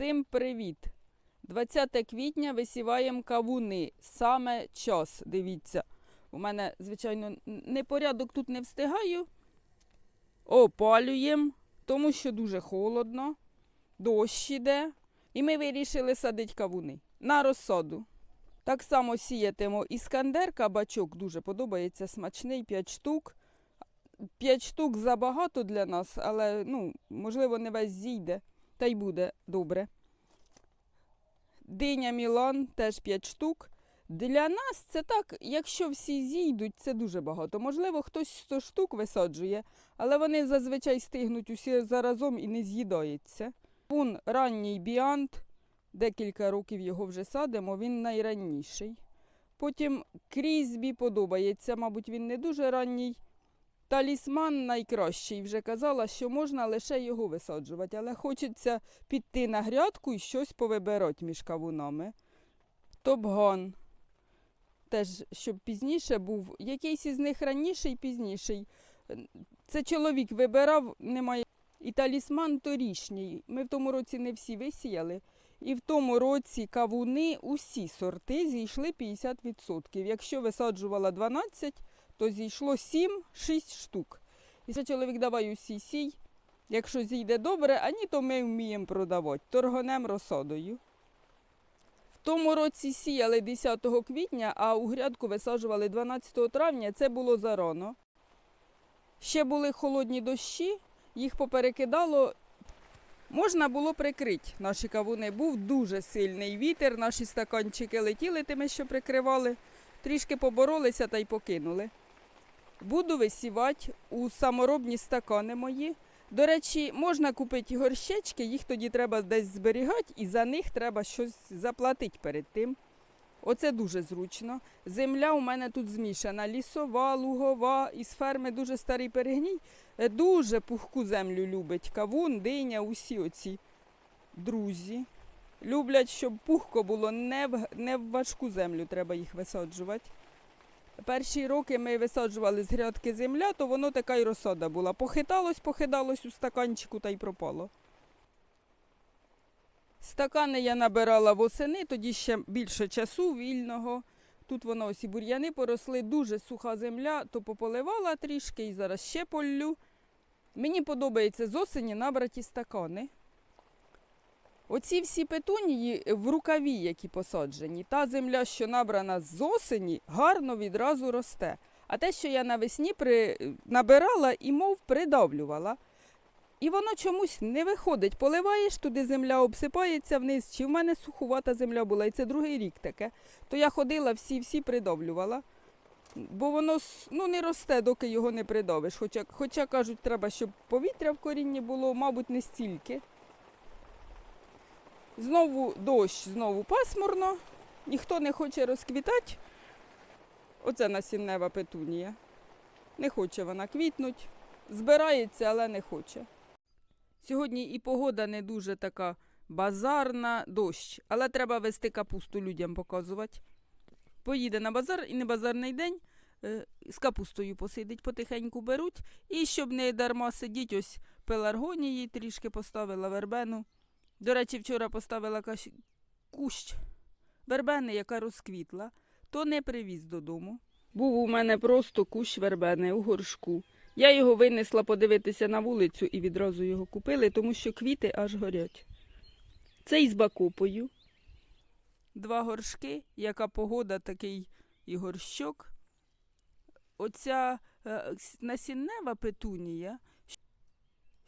Всім привіт! 20 квітня висіваємо кавуни. Саме час, дивіться. У мене, звичайно, непорядок тут не встигаю. Опалюємо, тому що дуже холодно, дощ іде. І ми вирішили садити кавуни на розсаду. Так само сіятимо іскандер, кабачок дуже подобається, смачний, 5 штук. 5 штук забагато для нас, але ну, можливо, не весь зійде, та й буде добре. Диня Мілан теж 5 штук. Для нас це так, якщо всі зійдуть, це дуже багато. Можливо, хтось 100 штук висаджує, але вони зазвичай стигнуть усі заразом і не з'їдаються. Вун ранній біант, декілька років його вже садимо, він найранніший. Потім крізбі подобається, мабуть, він не дуже ранній. Талісман найкращий. Вже казала, що можна лише його висаджувати, але хочеться піти на грядку і щось повибирати між кавунами. Топган. Теж, щоб пізніше був. Якийсь із них раніший, пізніший. Це чоловік вибирав, немає. І талісман торішній. Ми в тому році не всі висіяли. І в тому році кавуни, усі сорти зійшли 50%. Якщо висаджувала 12, то зійшло 7-6 штук. І це чоловік давай усі сій. Якщо зійде добре, а ні, то ми вміємо продавати. Торгонем розсадою. В тому році сіяли 10 квітня, а у грядку висаджували 12 травня. Це було зарано. Ще були холодні дощі, їх поперекидало. Можна було прикрити наші кавуни. Був дуже сильний вітер, наші стаканчики летіли тими, що прикривали. Трішки поборолися та й покинули. Буду висівати у саморобні стакани мої. До речі, можна купити горщечки, їх тоді треба десь зберігати, і за них треба щось заплатити перед тим. Оце дуже зручно. Земля у мене тут змішана. Лісова, лугова, із ферми дуже старий перегній. Е, Дуже пухку землю любить. Кавун, диня, усі оці друзі. Люблять, щоб пухко було, не в, не в важку землю треба їх висаджувати. Перші роки ми висаджували з грядки земля, то воно така й розсада була. Похиталось, похиталось у стаканчику та й пропало. Стакани я набирала восени, тоді ще більше часу вільного. Тут воно ось і бур'яни поросли, дуже суха земля, то пополивала трішки і зараз ще поллю. Мені подобається з осені набраті стакани. Оці всі петунії в рукаві, які посаджені. Та земля, що набрана з осені, гарно відразу росте. А те, що я навесні при... набирала і мов придавлювала. І воно чомусь не виходить. Поливаєш, туди земля обсипається вниз. Чи в мене сухувата земля була, і це другий рік таке. То я ходила, всі-всі придавлювала. Бо воно ну, не росте, доки його не придавиш. Хоча, хоча кажуть, треба, щоб повітря в корінні було, мабуть, не стільки. Знову дощ, знову пасмурно, ніхто не хоче розквітати. Оце насіннева петунія. Не хоче вона квітнуть, збирається, але не хоче. Сьогодні і погода не дуже така базарна, дощ, але треба вести капусту людям показувати. Поїде на базар і не базарний день е, з капустою посидить, потихеньку беруть. І щоб не дарма сидіть, ось пеларгонії трішки поставила вербену. До речі, вчора поставила каш... кущ вербени, яка розквітла, то не привіз додому. Був у мене просто кущ вербени у горшку. Я його винесла подивитися на вулицю і відразу його купили, тому що квіти аж горять. Це із бакопою. Два горшки, яка погода, такий і горщок. Оця е, насіннева петунія.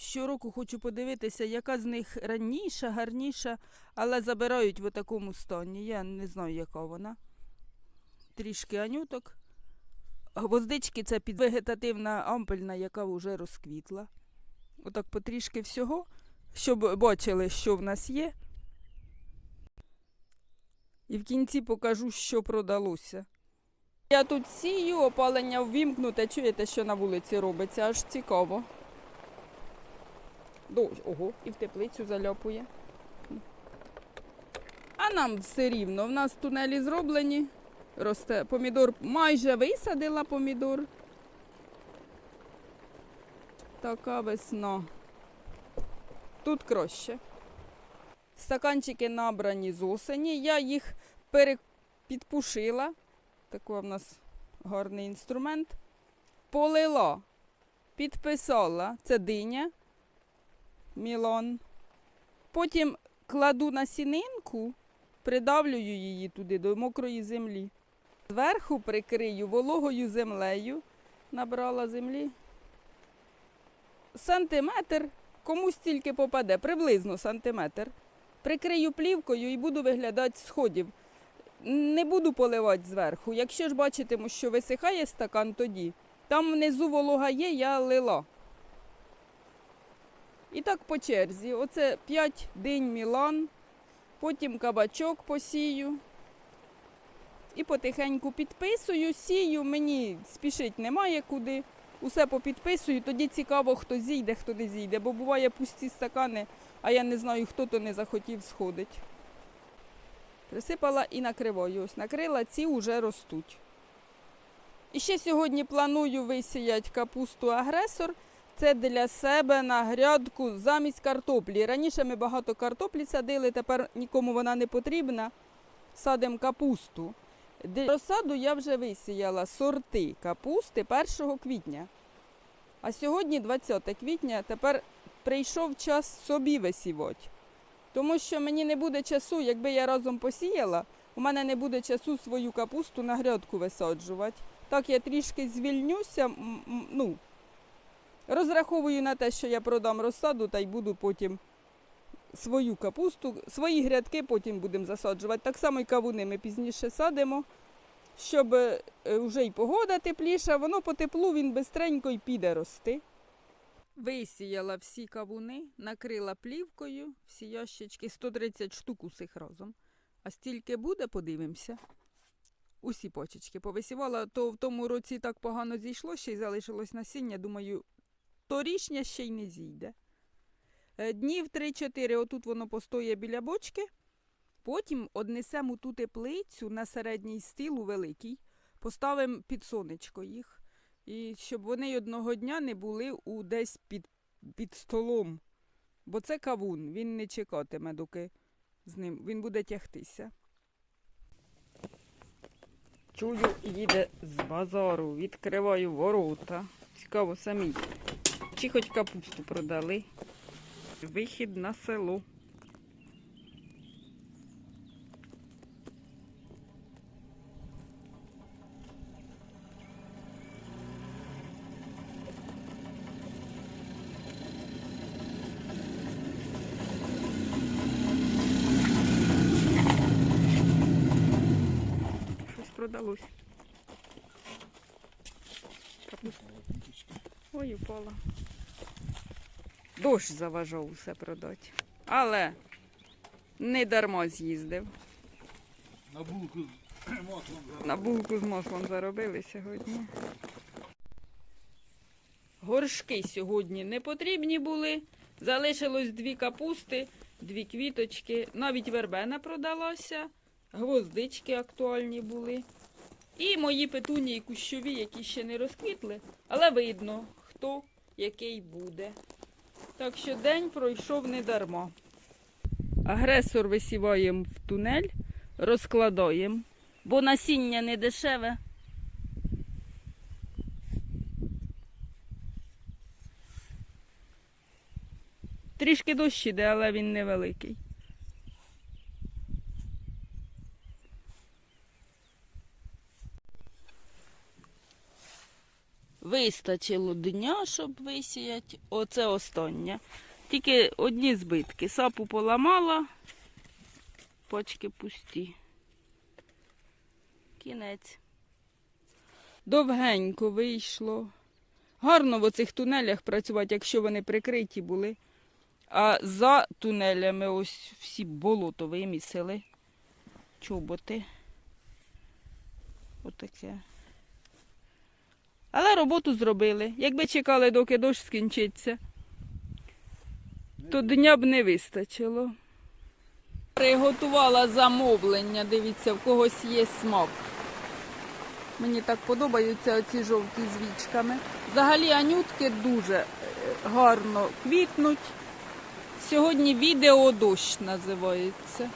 Щороку хочу подивитися, яка з них раніша, гарніша, але забирають в такому стані. Я не знаю, яка вона. Трішки анюток. Гвоздички це підвегетативна ампельна, яка вже розквітла. Отак потрішки всього, щоб бачили, що в нас є. І в кінці покажу, що продалося. Я тут сію, опалення ввімкнуте, чуєте, що на вулиці робиться, аж цікаво. Дощ, ого, і в теплицю заляпує. А нам все рівно. В нас тунелі зроблені. Росте помідор, майже висадила помідор. Така весна. Тут краще. Стаканчики набрані з осені. Я їх перепідпушила. Такий в нас гарний інструмент. Полила, підписала. Це диня. Мілон. Потім кладу на сінинку, придавлюю її туди до мокрої землі. Зверху прикрию вологою землею. Набрала землі. Сантиметр, комусь тільки попаде, приблизно сантиметр. Прикрию плівкою і буду виглядати сходів. Не буду поливати зверху. Якщо ж бачитиму, що висихає стакан, тоді. Там внизу волога є, я лила. І так по черзі. Оце 5 день Мілан, потім кабачок посію. І потихеньку підписую, сію, мені спішить немає куди. Усе попідписую, тоді цікаво, хто зійде, хто не зійде, бо буває пусті стакани, а я не знаю, хто то не захотів сходить. Присипала і накриваю. Ось накрила, ці вже ростуть. І ще сьогодні планую висіяти капусту агресор. Це для себе на грядку замість картоплі. Раніше ми багато картоплі садили, тепер нікому вона не потрібна. Садимо капусту. Розсаду я вже висіяла сорти капусти 1 квітня. А сьогодні 20 квітня, тепер прийшов час собі висівати. Тому що мені не буде часу, якби я разом посіяла, у мене не буде часу свою капусту на грядку висаджувати. Так я трішки звільнюся, ну, розраховую на те, що я продам розсаду та й буду потім свою капусту, свої грядки потім будемо засаджувати. Так само і кавуни ми пізніше садимо, щоб е, вже й погода тепліша, воно по теплу він бистренько й піде рости. Висіяла всі кавуни, накрила плівкою, всі ящички, 130 штук усіх разом. А стільки буде, подивимося. Усі почечки повисівала, то в тому році так погано зійшло, ще й залишилось насіння. Думаю, торішня ще й не зійде. Е, Днів 3-4 отут воно постоє біля бочки. Потім однесемо ту теплицю на середній стіл у великий, поставимо під сонечко їх. І щоб вони одного дня не були у десь під, під столом. Бо це кавун, він не чекатиме, доки з ним він буде тягтися. Чую, їде з базару, відкриваю ворота. Цікаво самі. Чи хоч капусту продали. Вихід на село. Щось продалось. Капуста. Ой, упала. Дощ заважав усе продати. Але не дарма з'їздив. На булку з маслом. На булку з маслом заробили сьогодні. Горшки сьогодні не потрібні були. Залишилось дві капусти, дві квіточки. Навіть вербена продалася, гвоздички актуальні були. І мої петунії кущові, які ще не розквітли, але видно, хто який буде. Так що день пройшов недарма. Агресор висіваємо в тунель, розкладаємо, бо насіння не дешеве. Трішки дощ іде, але він невеликий. Вистачило дня, щоб висіяти. Оце останнє. Тільки одні збитки. Сапу поламала, почки пусті. Кінець. Довгенько вийшло. Гарно в оцих тунелях працювати, якщо вони прикриті були. А за тунелями ось всі болото вимісили. Чоботи. Отаке. Але роботу зробили. Якби чекали, доки дощ скінчиться, то дня б не вистачило. Приготувала замовлення, дивіться, в когось є смак. Мені так подобаються оці жовті з вічками. Взагалі анютки дуже е, гарно квітнуть. Сьогодні відео дощ називається.